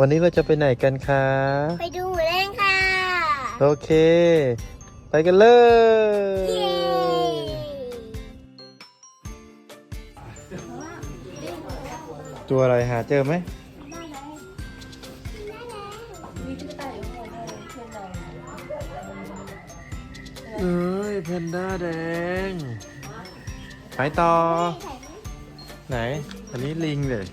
วันนี้เราจะไปไหนกันคะ ไปดูหมูแดงค่ะ โอเค ไปกันเลยเย้ตัวอะไรหาเจอไหม เอ้ยแพนด้าแดง ไปต่อ ไหน อันนี้ลิงเลย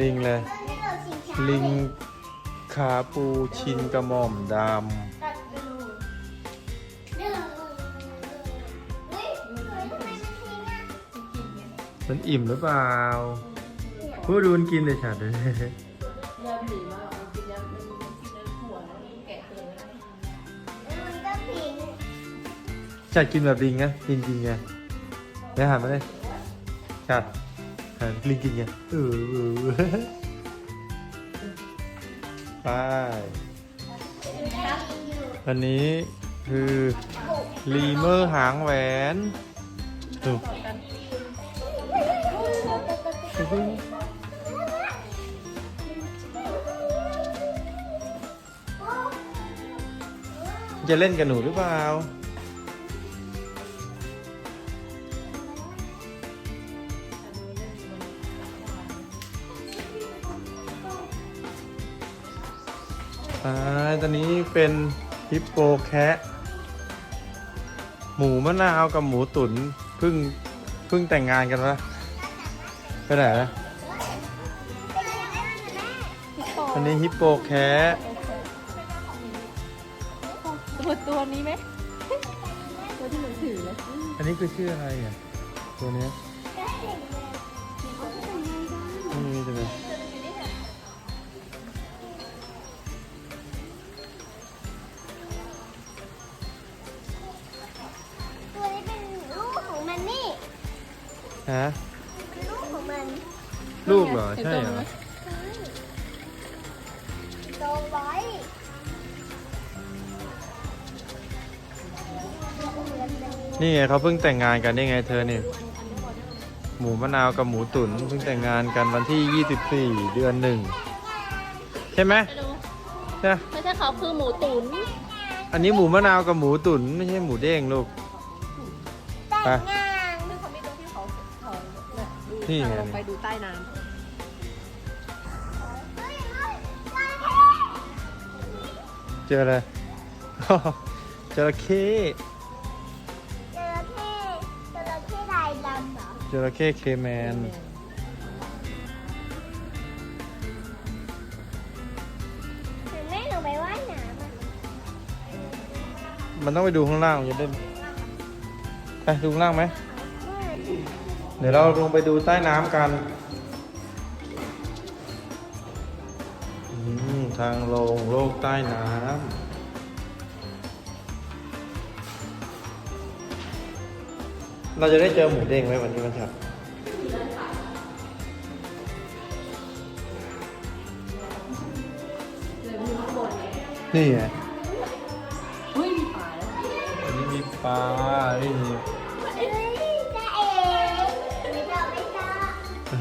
ลิงเลยลิงขาปูชินกระหม่อมดำมันอิ่มหรือเปล่าพูดดูนกินเลยฉัดเลยยำหนีมากมันกินยำมันกินเนื้อถั่วแล้วมันแกะเกลือแล้วแล้วมันก็ทิ้งฉัดกินแบบลิงไงลิงกินไงเดี๋ยวหันมาเลยฉัด หันลิงกินไงเออเออไปอันนี้คือลีเมอร์หางแหวนดูจะเล่นกับหนูหรือเปล่า อ่าตอนนี้เป็นฮิปโปแคะหมูมะนาวกับหมูตุ๋นเพิ่งเพิ่งแต่งงานกันวะไปไหนนะอันนี้ฮิปโปแคะตัวตัวนี้ไหมตัวที่หนูถือเลยอันนี้คือชื่ออะไรอะตัวเนี้ย ฮะเป็นลูกของมันลูกเหรอ ใช่เหรอโตไว้นี่ไงเขาเพิ่งแต่งงานกันได้ไงเธอเนี่ยหมูมะนาวกับหมูตุ๋นเพิ่งแต่งงานกันวันที่ 24 เดือนหนึ่งใช่ไหมไม่รู้ใช่ไม่ใช่เขาคือหมูตุ๋นอันนี้หมูมะนาวกับหมูตุ๋นไม่ใช่หมูเด้งลูกแต่งงาน นี่ยดูนี่ไงลงไปดูใต้น้เฮ้ยเฮ้ยจระเข้เจออะไร จระเข้จระเข้จระเข้ลายดำเหรอจระเข้เคแมำนถึงแม่หนูไปว่ายน้ำอะมันต้องไปดูข้างล่างมันจะได้ไปดูข้างล่างไหม เดี๋ยวเราลงไปดูใต้น้ำกันอืมทางลงโลกใต้น้ำ เราจะได้เจอหมูเด้งไหมวันนี้มันครับนี่ไงเฮ้ยมีปลาแล้วอันนี้มีปลานี่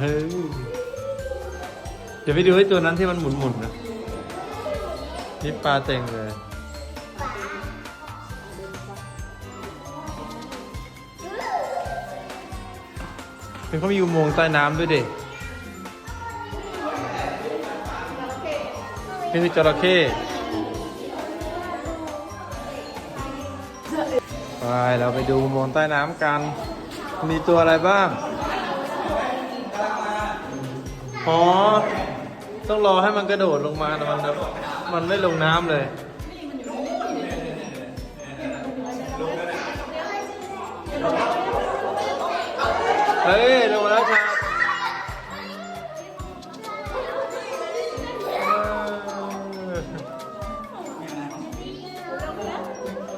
เฮ้ย เดี๋ยวไปดูไอ้ตัวนั้นที่มันหมุนๆนะนี่ปลาเต็งเลย เป็นเขามีอุโมงค์ใต้น้ำด้วยเด็กนี่คือจระเข้ไปเราไปดูอุโมงค์ใต้น้ำกัน มีตัวอะไรบ้าง อ๋อ ต้องรอให้มันกระโดดลงมาแต่มันมันไม่ลงน้ำเลย เฮ้ยลงมาแล้วครับ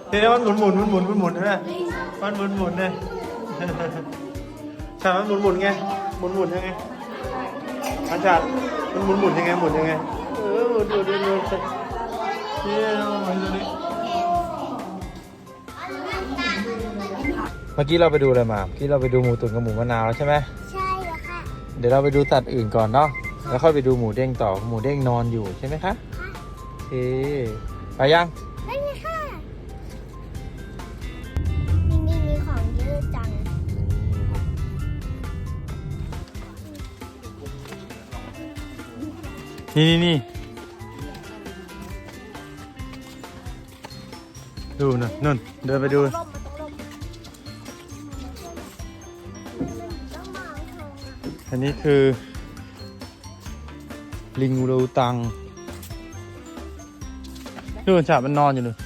เดี๋ยวมันหมุนหมุนหมุนหมุนหมุนหมุนใช่ไหมมันหมุนหมุนเนี่ยใช่มันหมุนหมุนไง หมุนหมุนยังไง อาจารย์มันหมุนหมุนยังไงหมุนยังไง เออหมุนหมุนหมุนหมุนเนี่ยหมุนดูดิอันนั้เมื่อกี้เราไปดูอะไรมาเมื่อกี้เราไปดูหมูตุ๋นกับหมูมะนาวแล้วใช่ไหมใช่ค่ะ เดี๋ยวเราไปดูสัตว์อื่นก่อนเนาะ แล้วค่อยไปดูหมูเด้งต่อ หมูเด้งนอนอยู่ใช่ไหมคะ โอเค ไปยังไงค่ะ นี่นี่นี่ดูนะนุ่นเดินไปดู ร่มมาตรงร่มต้องมองทงอะอันนี้คือ ลิงรูตังนู่นฉาบมันนอนอยู่นู่น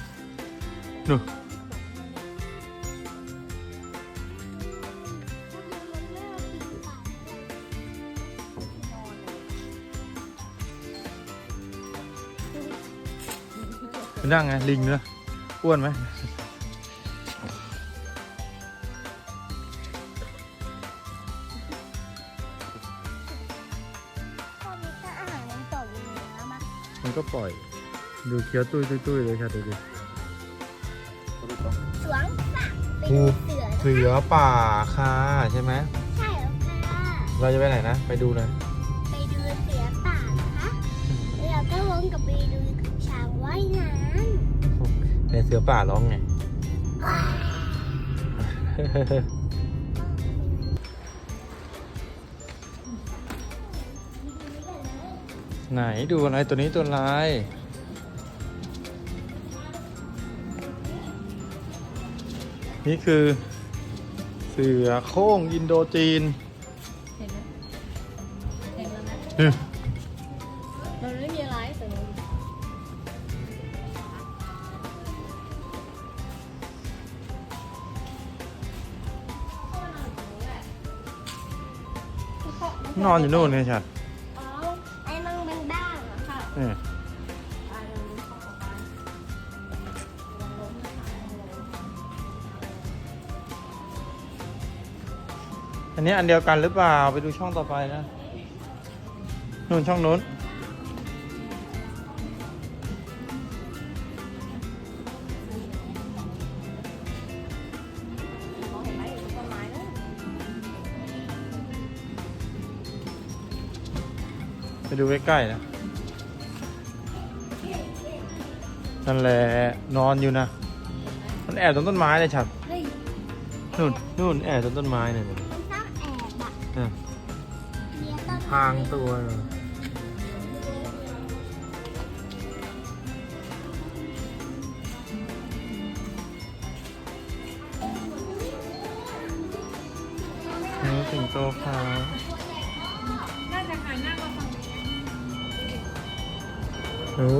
นู่น นนั่งไงลิงเนื้ออ้วนไหมพวกนี้ก็อาหารยังตกอยู่ในน้ำอะมันก็ปล่อย ดูเคี้ยวตุ้ยตุ้ยตุ้ยเลยค่ะดูดิ สวงสักไปดูเสือเสือป่าค่ะใช่ไหมใช่แล้วค่ะ เราจะไปไหนนะ ไปดูเลย ไปดูเสือป่านะคะแล้วก็วนกลับไปดูช้าง ว่ายน้ในเสือป่าร้องไงไหนดูอะไรตัวนี้ตัวอะไรนี่คือ เสือโคร่งอินโดจีน เห็นไหมเห็นแล้วนะ นอนอยู่นู่นไงชัดอ๋อไอ้นั่งเป็นบ้างเหรอค่ะนี่อันนี้อันเดียวกันหรือเปล่า ไปดูช่องต่อไปนะนู่นช่องนู้น ดูใกล้ๆนะ นั่นแหละ นอนอยู่นะ มันแอบตรงต้นไม้เลยชัดเฮ้ยนู่นนู่นแอบตรงต้นไม้เนี่ยมันชอบแอบอะอะเลี้ยงต้นพางตัวเลยนี่สิงโตขาว โอ้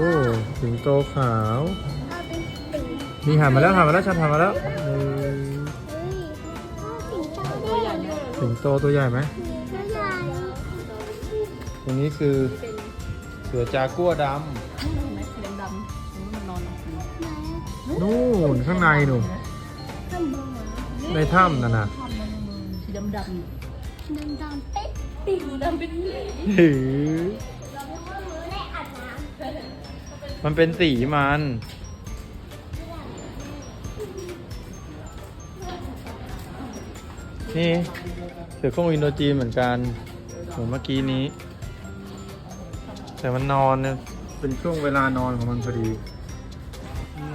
สิงโตขาว เอาเป็นติ่งนี่หันมาแล้วหันมาแล้วชัดหันมาแล้วเออเฮ้ยพ่อสิงโตตัวใหญ่ไหมสิงโตตัวใหญ่ไหมตัวใหญ่ตรงนี้คือเป็นเสือจากัวดเห็นไหมสีดำๆมันนอนอยู่ำนู่นข้างในหนูข้างบนเหรอในถ้ำนั่นน่ะสีดำๆดำดำๆเป๊ะปีกดำเป็นเหลย มันเป็นสีมัน นี่เสือโคร่งอินโดจีนเหมือนกันเหมือนเมื่อกี้นี้ แต่มันนอนเนี่ยเป็นช่วงเวลานอนของมันพอดีนี่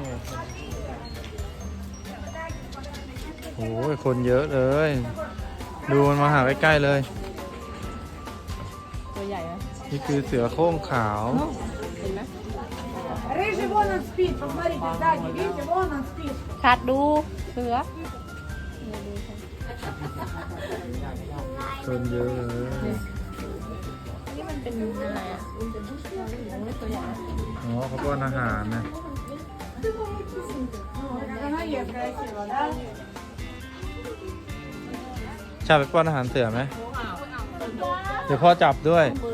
โอ้ยคนเยอะเลย ดูมันมาหาใกล้ๆเลย ตัวใหญ่ไหมนี่คือเสือโคร่งขาว เห็นไหม Рыжий вон он спит, посмотрите, сзади, видите, вон он спит. ชัดดูเสือ คนเยอะเลย นี่มันเป็นอะไรอ่ะมันเป็นผู้ชายหรือว่าตัวใหญ่ อ๋อเขาป้อนอาหารนะ Она ест красиво, да? ชาไปป้อนอาหารเสือไหม เดี๋ยวพ่อจับด้วย มือลงมือ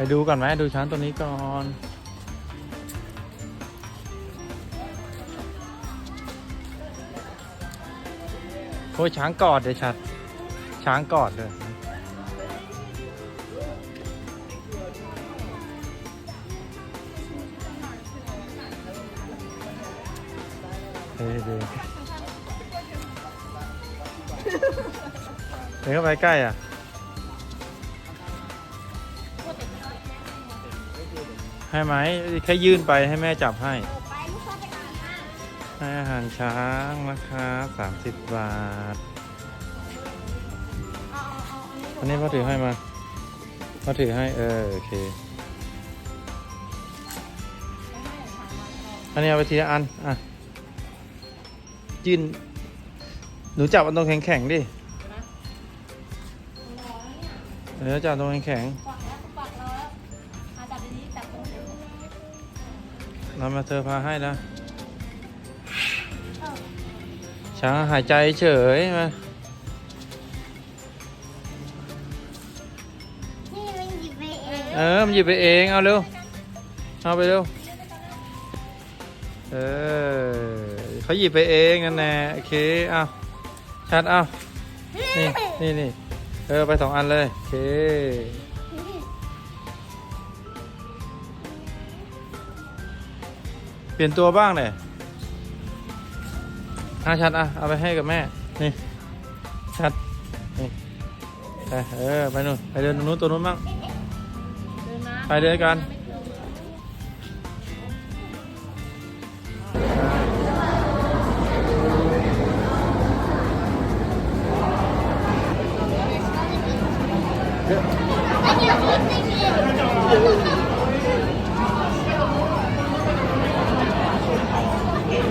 ไปดูก่อนไหมดูช้างตัวนี้ก่อน โอ้ยช้างกอดเดี๋ยวชัด ช้างกอดเลยเฮ้ยเดินเดินเข้าไปใกล้อะ ให้ไหมแค่ยื่นไปให้แม่จับให้ไปลูกเข้าไปก่อนนะให้อาหารช้างนะครับสามสิบบาท เอาเอาอันนี้พ่อถือให้มาพ่อถือให้เออโอเค อันนี้เอาไปทีละอัน อะ ยื่น หนูจับอันตรงแข็งๆดิ เออจับตรงแข็งปั เรามาเธอพาให้นะช้างหายใจเฉยมานี่มันหยิบไปเองเออ มันหยิบไปเอง เอาเร็ว เอาไปเร็ว เออเขาหยิบไปเองนั่นแน่โอเค เอาชัดเอานี่ นี่นี่เออ ไปสองอันเลย โอเค ลี่ยนตัวบ้างเลยอาชัดอะ เอาไปให้กับแม่ นี่ ชัด นี่ไปเออ ไปนู่น ไปเดินตรงนู้นตัวนู้นบ้าง เดินนะไปเดินกันอัน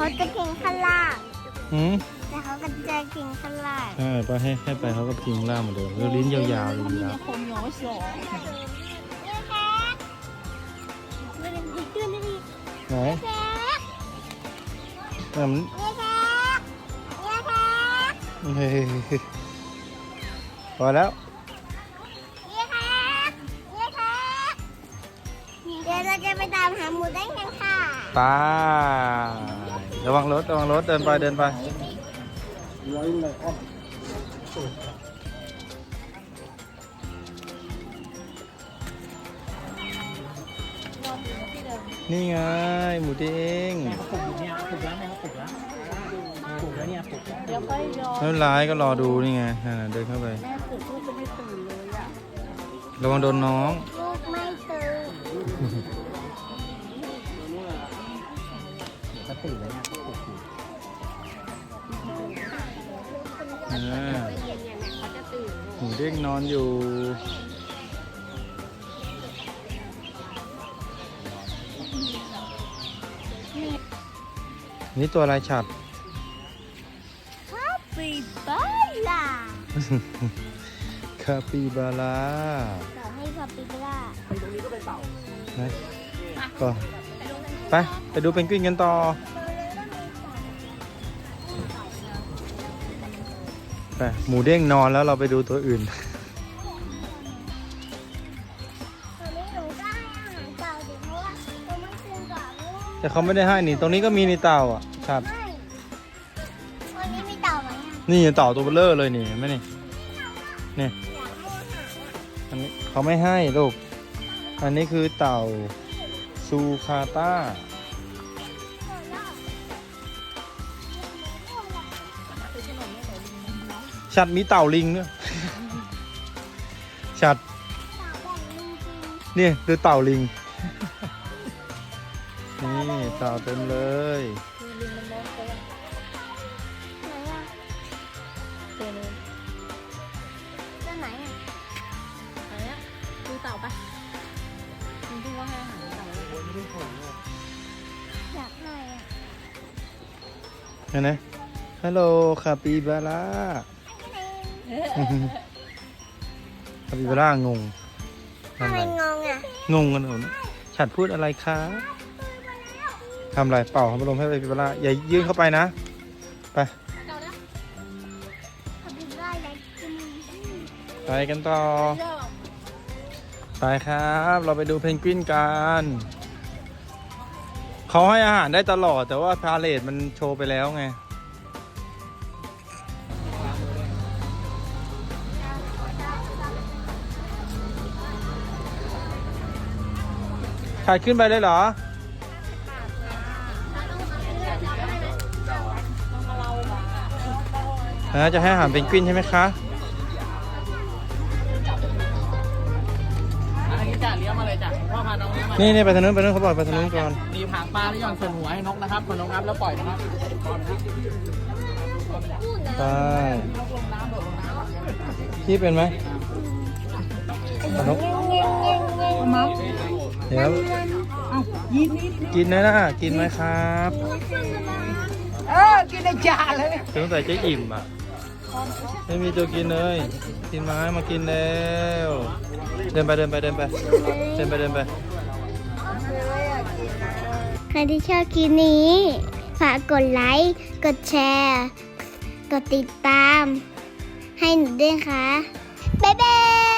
เขาจะกินข้างล่างหืมแต่เขาก็จะกินข้างล่างใช่ไปให้ให้ไปเขาก็กินล่างเหมือนเดิมแล้วลิ้นยาวๆเลยยาวไหนมันเฮ้ยพอแล้วเดี๋ยวเราจะไปตามหาหมูได้กันค่ะป้า ระวังรถระวังรถเดินไปเดินไปนี่ไงหมูเด้งปลุกอยู่เนี่ยปลุกแล้วแม่ปลุกแล้วปลุกแล้วเนี่ยปลุกแล้วเดี๋ยวค่อยรอไม่เป็นไรก็รอดูนี่ไงอ่าเดินเข้าไปแม่ปลุกลูกจะไม่ตื่นเลยอะระวังโดนน้องลูก ตื่นแล้วเนี่ยปลุกอยู่อ่าเย็นๆเนี่ยเขาจะตื่นหมูเด้งนอนอยู่ นี่ตัวอะไรฉัด คาปิบาร่าคาปิบาร่าต่อให้คาปิบาร่านะก็ไป ไปดูเป็นกวินกันต่อ ไปหมูเด้งนอนแล้วเราไปดูตัวอื่น ตอนนี้หนูก็ให้อาหารเต่าอยู่เพราะว่าตัวมันคืนก่อนลูกแต่เขาไม่ได้ให้นี่ ตรงนี้ก็มีในเต่าอะชัดไม่วันนี้มีเต่าไหมอะนี่เต่าตัวเบลเลอร์เลยนี่เห็นไหมนี่นี่อยากให้อาหารอะอันนี้เขาไม่ให้ลูก อันนี้คือเต่าซูคาต้า ชัดมีเต่าลิงด้วยชัดนี่คือเต่าลิง นี่เต่าเต็มเลยตัวไหนอะอะไรอะดูเต่าปะคุณพูดว่าให้อาหารเต่าแล้วอยากให้อะเห็นไหมฮัลโหลคาปิบาร่า คาปิบาร่างงทำไมงงอะงงกันเหรอฉัดพูดอะไรคะทำอะไรเป่าพัดลมให้คาปิบาร่าอย่ายื่นเข้าไปนะ ไปทำเป็นไรอะไรกินไปกันต่อ ไปครับ เราไปดูเพนกวินกัน เขาให้อาหารได้ตลอด แต่ว่าพาเลทมันโชว์ไปแล้วไง ถ่ายขึ้นไปเลยเหรอฮะจะให้อาหารเพนกวินใช่ไหมคะอันนี้จ้ะเลี้ยงมาเลยจ้ะพ่อพาน้องเลี้ยงมานี่นี่ไปทางนู้นไปทางนู้นเขาบอกไปทางนู้นก่อนมีผางปลาที่ย่อนส่วนหัวให้นกนะครับคนนกครับแล้วปล่อยนะครับใช่พี่เป็นไหมนก เดี๋ยวกินนะนะกินไหมครับเออกินในจานเลยสงสัยจะอิ่มอะ ไม่มีตัวกินเลย กินไหมามากินแล้วเดินไปเดินไปเดินไปเดินไปเดินไปใครที่ชอบคลิปนี้ ฝากกดไลค์ กดแชร์ กดติดตาม ให้หนูด้วยค่ะ บ๊ายบาย